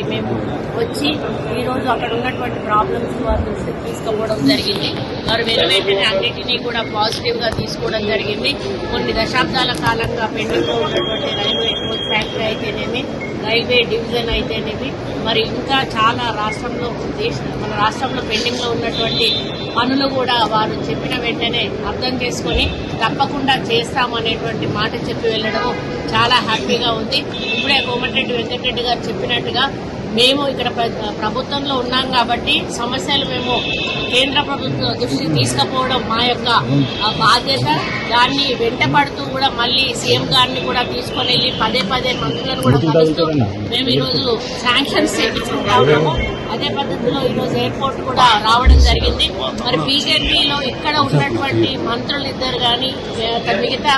దగ్గరికి మేము వచ్చి ఈరోజు అక్కడ ఉన్నటువంటి ప్రాబ్లమ్స్ వారి దృష్టికి తీసుకోవడం జరిగింది. వారు వెంటనే అన్నిటినీ కూడా పాజిటివ్గా తీసుకోవడం జరిగింది. కొన్ని దశాబ్దాల కాలంగా పెండింగ్లో ఉన్నటువంటి రైల్వే కోచ్ ఫ్యాక్టరీ అయితేనేమి రైల్వే డివిజన్ అయితేనేమి మరి ఇంకా చాలా రాష్ట్రంలో దేశ మన రాష్ట్రంలో పెండింగ్లో ఉన్నటువంటి పనులు కూడా వారు చెప్పిన వెంటనే అర్థం చేసుకొని తప్పకుండా చేస్తామనేటువంటి మాట చెప్పి వెళ్ళడము చాలా హ్యాపీగా ఉంది. ఇప్పుడే కోమటిరెడ్డి వెంకటరెడ్డి గారు చెప్పినట్టుగా మేము ఇక్కడ ప్ర- ప్రభుత్వంలో ఉన్నాం కాబట్టి సమస్యలు మేము కేంద్ర ప్రభుత్వం దృష్టికి తీసుకుపోవడం మా యొక్క బాధ్యత. దాన్ని వెంటపడుతూ కూడా మళ్ళీ సీఎం గారిని కూడా తీసుకొని వెళ్ళి పదే పదే మంత్రులను కూడా కలుస్తూ మేము ఈరోజు శాంక్షన్స్ చేయించుకుంటా ఉన్నాము. అదే పద్ధతిలో ఈరోజు ఎయిర్పోర్ట్ కూడా రావడం జరిగింది. మరి బీజేపీలో ఇక్కడ ఉన్నటువంటి మంత్రులు ఇద్దరు కానీ మిగతా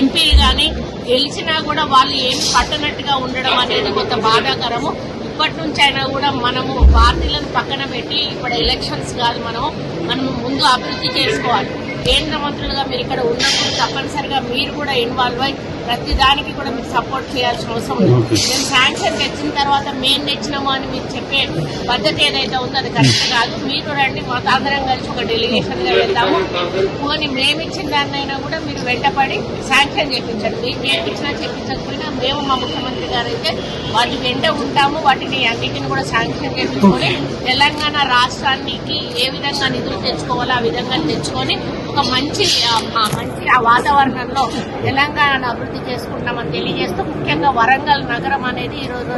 ఎంపీలు కానీ గెలిచినా కూడా వాళ్ళు ఏమి పట్టనట్టుగా ఉండడం అనేది కొంత బాధాకరము. ఇప్పటి నుంచి అయినా కూడా మనము పార్టీలను పక్కన పెట్టి ఇప్పుడు ఎలక్షన్స్ కాదు మనము మనము ముందు అభివృద్ధి చేసుకోవాలి. కేంద్ర మంత్రులుగా మీరు ఇక్కడ ఉన్నప్పుడు తప్పనిసరిగా మీరు కూడా ఇన్వాల్వ్ అయి ప్రతి దానికి కూడా మీరు సపోర్ట్ చేయాల్సిన అవసరం ఉంది మేము శాంక్షన్ తెచ్చిన తర్వాత మేము తెచ్చినాము అని మీరు చెప్పే పద్ధతి ఏదైతే ఉందో అది కరెక్ట్ కాదు. మీరు రండి మాతో అందరం కలిసి ఒక డెలిగేషన్గా వెళ్తాము పోనీ మేము ఇచ్చిన దాన్నైనా కూడా మీరు వెంటపడి శాంక్షన్ చేయించండి మీరు చేయించినా చేయించకపోయినా మేము మా ముఖ్యమంత్రి గారు అయితే వాటి వెంట ఉంటాము. వాటిని అన్నిటిని కూడా శాంక్షన్ చేయించుకొని తెలంగాణ రాష్ట్రానికి ఏ విధంగా నిధులు తెచ్చుకోవాలో ఆ విధంగా తెచ్చుకొని ఒక మంచి మంచి ఆ వాతావరణంలో తెలంగాణను అభివృద్ధి చేసుకుంటామని తెలియజేస్తూ ముఖ్యంగా వరంగల్ నగరం అనేది ఈ రోజు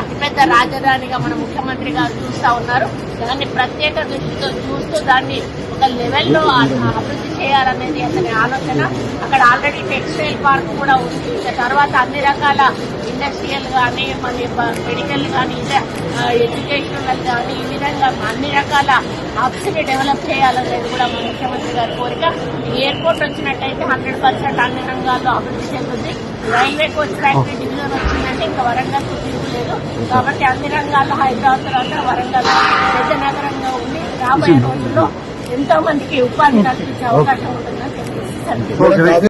అతి అతిపెద్ద రాజధానిగా మన ముఖ్యమంత్రి గారు చూస్తా ఉన్నారు. దాన్ని ప్రత్యేక దృష్టితో చూస్తూ దాన్ని ఒక లెవెల్లో అభివృద్ధి చేయాలనేది అతని ఆలోచన. అక్కడ ఆల్రెడీ టెక్స్టైల్ పార్క్ కూడా ఉంది. ఇక తర్వాత అన్ని రకాల ఇండస్ట్రియల్ కానీ మరి మెడికల్ కానీ ఎడ్యుకేషనల్ కానీ ఈ విధంగా అన్ని రకాల హబ్స్ డెవలప్ చేయాలనేది కూడా మన ముఖ్యమంత్రి గారి కోరిక. ఈ ఎయిర్పోర్ట్ వచ్చినట్టయితే హండ్రెడ్ పర్సెంట్ అన్ని రంగాల్లో అభివృద్ధి చెందుతుంది రైల్వే కోచ్ ఫ్యాక్టరీ డివిజన్ వచ్చిందంటే ఇంకా వరంగల్ లేదు. కాబట్టి అన్ని రంగాల్లో హైదరాబాద్ తర్వాత వరంగల్ పెద్ద నగరంగా ఉండి రాబోయే రోజుల్లో ఎంతో మందికి ఉపాధి కల్పించే అవకాశం ఉంటుందని చెప్పేసి